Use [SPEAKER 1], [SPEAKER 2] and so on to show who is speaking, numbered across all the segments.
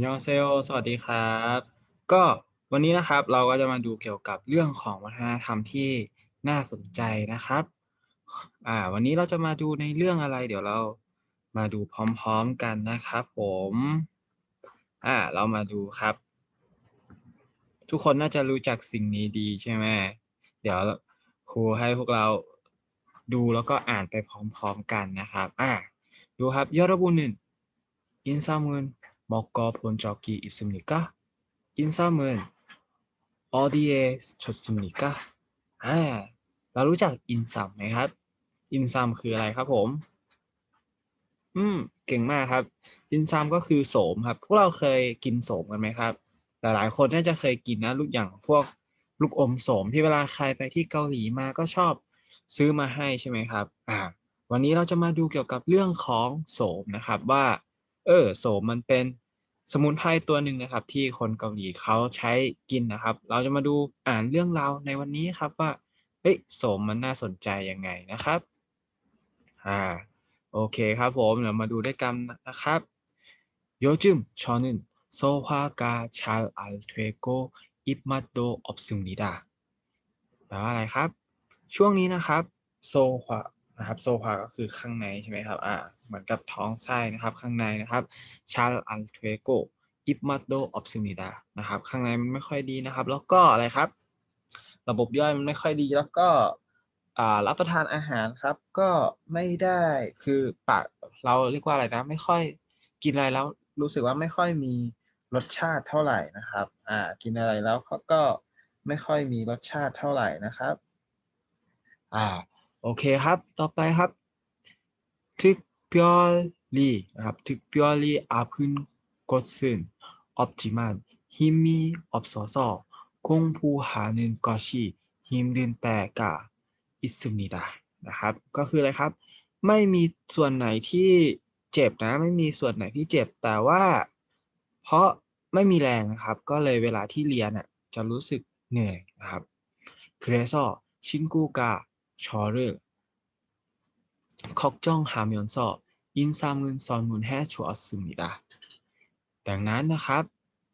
[SPEAKER 1] ยองเซโอสวัสดีครับ ก็วันนี้นะครับเราก็จะมาดูเกี่ยวกับเรื่องของวัฒนธรรมที่น่าสนใจนะครับอ่าวันนี้เราจะมาดูในเรื่องอะไร เดี๋ยวเรามาดูพร้อมๆกันนะครับผมอ่าเรามาดูครับ ทุกคนน่าจะรู้จักสิ่งนี้ดีใช่ไหมเดี๋ยวครูให้พวกเราดูแล้วก็อ่านไปพร้อมๆกันนะครับอ่าดูครับยอรบุญหนึ่งอินซามุน 먹어본 적이 있습니까? 인삼은 어디에 좋습니까? อ่าเรารู้จักอินซัมไหมครับ อินซัมคืออะไรครับผม อืม เก่งมากครับ อินซัมก็คือโสมครับ พวกเราเคยกินโสมกันไหมครับ หลายๆคนน่าจะเคยกินนะลูกอย่างพวกลูกอมโสมที่เวลาใครไปที่เกาหลีมาก็ชอบซื้อมาให้ใช่ไหมครับ อ่า วันนี้เราจะมาดูเกี่ยวกับเรื่องของโสมนะครับว่า เออ โสมมันเป็น สมุนไพรตัวหนึ่งนะครับ ที่คนเกาหลีเขาใช้กินนะครับ เราจะมาดูอ่านเรื่องราวในวันนี้ครับว่าเฮ้ยสมมันน่าสนใจยังไงนะครับอ่าโอเคครับผมเดี๋ยวมาดูด้วยกันนะครับโยจิมชอนึนโซฮากาชาลอัลเทโกอิบมาโดออบซึมนิดาแปลว่าอะไรครับ ช่วงนี้นะครับ โซฮา นะครับโซฮวาก็คือข้างในใช่ไหมครับอ่าเหมือนกับท้องไส้นะครับข้างในนะครับชาลอัลเทโกอิปมาโดออฟซิมิดานะครับข้างในมันไม่ค่อยดีนะครับ แล้วก็อะไรครับ ระบบย่อยมันไม่ค่อยดีแล้วก็อ่ารับประทานอาหารครับก็ไม่ได้คือปากเราเรียกว่าอะไรนะ ไม่ค่อยกินอะไรแล้วรู้สึกว่าไม่ค่อยมีรสชาติเท่าไหร่นะครับอ่ากินอะไรแล้วก็ไม่ค่อยมีรสชาติเท่าไหร่นะครับอ่า โอเคครับ ต่อไปครับทึก특별히นะครับ특별히 아픈 것은 없지만 힘이 없어서 공부하는 것이 힘든 때가 있습니다นะครับ ก็คืออะไรครับ ไม่มีส่วนไหนที่เจ็บนะ ไม่มีส่วนไหนที่เจ็บ แต่ว่า เพราะไม่มีแรงนะครับ ก็เลยเวลาที่เรียนอ่ะจะรู้สึกเหนื่อยนะครับ 그래서 친구가 저를 걱정하면서 인삼은 선물해 주었습니다 ดังนั้นนะครับ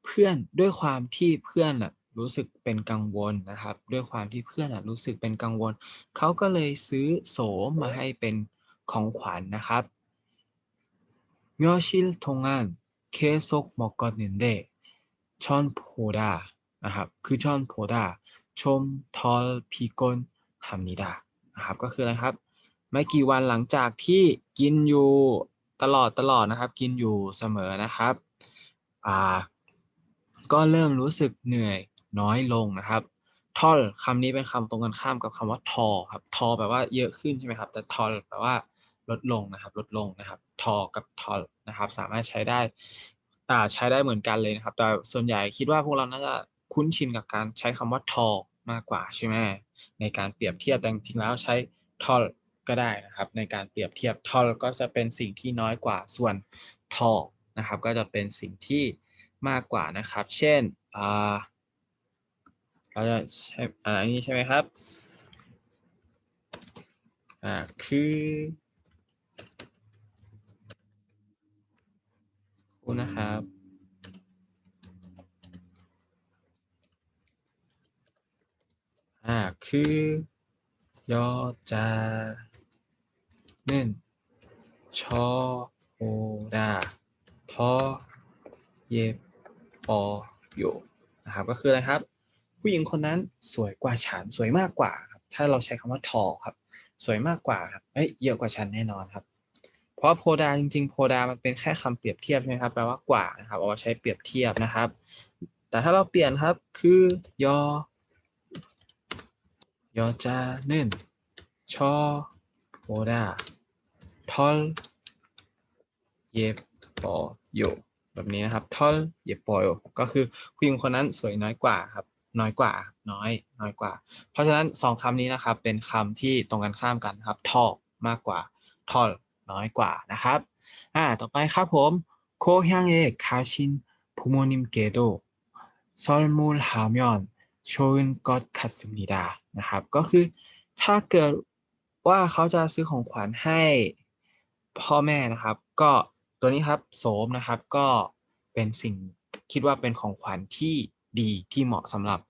[SPEAKER 1] เพื่อนด้วยความที่เพื่อนน่ะรู้สึกเป็นกังวลนะครับ ด้วยความที่เพื่อนน่ะรู้สึกเป็นกังวล เขาก็เลยซื้อโสมมาให้เป็นของขวัญนะครับ며칠동안계속먹었는데전보다นะครับ คือ전보다좀덜피곤합니다น ะครับก็คืออะไรครับ ไม่กี่วันหลังจากที่กินอยู่ตลอดตลอดนะครับ กินอยู่เสมอนะครับอ่าก็เริ่มรู้สึกเหนื่อยน้อยลงนะครับทอลคำนี้เป็นคำตรงกันข้ามกับคำว่าทอครับทอแปลว่าเยอะขึ้นใช่ไหมครับแต่ทอลแปลว่าลดลงนะครับ ลดลงนะครับทอกับทอลนะครับ สามารถใช้ได้อ่าใช้ได้เหมือนกันเลยนะครับ แต่ส่วนใหญ่คิดว่าพวกเราน่าจะคุ้นชินกับการใช้คำว่าทอ มากกว่าใช่ไหมในการเปรียบเทียบแต่จริงๆแล้วใช้ทอลก็ได้นะครับ ในการเปรียบเทียบทอลก็จะเป็นสิ่งที่น้อยกว่าส่วนทอนะครับก็จะเป็นสิ่งที่มากกว่านะครับ เช่นเราจะใช้อันนี้ใช่ไหมครับอ่าคือคุณนะครับ คือยอจาเน่นชอโอดาทอเยปออยู่นะครับก็คืออะไรครับ ผู้หญิงคนนั้นสวยกว่าฉันสวยมากกว่าครับถ้าเราใช้คำว่าทอครับ สวยมากกว่าครับเอ้ยเยอะกว่าฉันแน่นอนครับ เพราะโพดาจริงๆโพดามันเป็นแค่คำเปรียบเทียบใช่ไหมครับแปลว่ากว่านะครับเอาใช้เปรียบเทียบนะครับ แต่ถ้าเราเปลี่ยนครับคือยอ ยอจานึนชอโพดาทอลเยปอโยแบบนี้นะครับ ทอลเยปอโยก็คือผู้หญิงคนนั้นสวยน้อยกว่าครับ น้อยกว่า น้อย น้อยกว่า เพราะฉะนั้นสองคำนี้นะครับ เป็นคำที่ตรงกันข้ามกันครับ ทอมากกว่า ทอลน้อยกว่านะครับ อ่า ต่อไปครับผมโค향에가신부모님께도선물하면 ชยุนกอตคัตสมิดานะครับ ก็คือถ้าเกิดว่าเขาจะซื้อของขวัญให้พ่อแม่นะครับ ก็ตัวนี้ครับโสมนะครับก็เป็นสิ่งคิดว่าเป็นของขวัญที่ดีที่เหมาะสำหรับ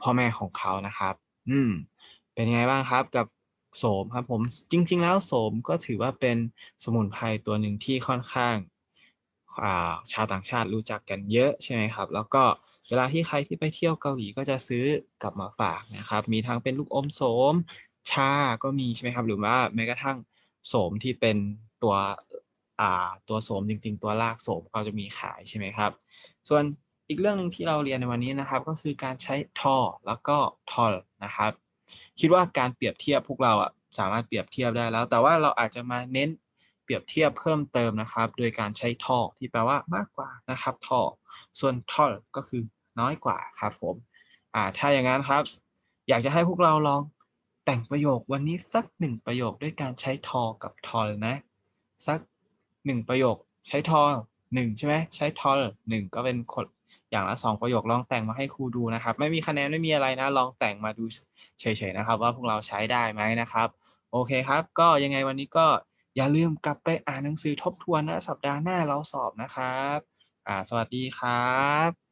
[SPEAKER 1] พ่อแม่ของเขานะครับ อืม เป็นยังไงบ้างครับกับโสมครับผมจริง ๆ แล้วโสมก็ถือว่าเป็นสมุนไพรตัวหนึ่งที่ค่อนข้างชาวต่างชาติรู้จักกันเยอะใช่ไหมครับ แล้วก็ เวลาที่ใครที่ไปเที่ยวเกาหลีก็จะซื้อกลับมาฝากนะครับ มีทั้งเป็นลูกอมโสม ชาก็มีใช่ไหมครับ หรือว่าแม้กระทั่งโสมที่เป็นตัวอ่าตัวโสมจริง ๆ ตัวรากโสมก็จะมีขายใช่ไหมครับ ส่วนอีกเรื่องหนึ่งที่เราเรียนในวันนี้นะครับ ก็คือการใช้ทอแล้วก็ทอลนะครับ คิดว่าการเปรียบเทียบพวกเราอะสามารถเปรียบเทียบได้แล้ว แต่ว่าเราอาจจะมาเน้นเปรียบเทียบเพิ่มเติมนะครับ โดยการใช้ทอที่แปลว่ามากกว่านะครับทอส่วนทอลก็คือ น้อยกว่าครับผมอ่าถ้าอย่างนั้นครับ อยากจะให้พวกเราลองแต่งประโยควันนี้สักหนึ่งประโยคด้วยการใช้ทอกับทอลนะ สักหนึ่งประโยคใช้ทอหนึ่งใช่ไหมใช้ทอลหนึ่งก็เป็นคนอย่างละสองประโยคลองแต่งมาให้ครูดูนะครับ ไม่มีคะแนนไม่มีอะไรนะ ลองแต่งมาดูเฉยๆนะครับ ว่าพวกเราใช้ได้ไหมนะครับ โอเคครับ ก็ยังไงวันนี้ก็อย่าลืมกลับไปอ่านหนังสือทบทวนนะสัปดาห์หน้าเราสอบนะครับ อ่า สวัสดีครับ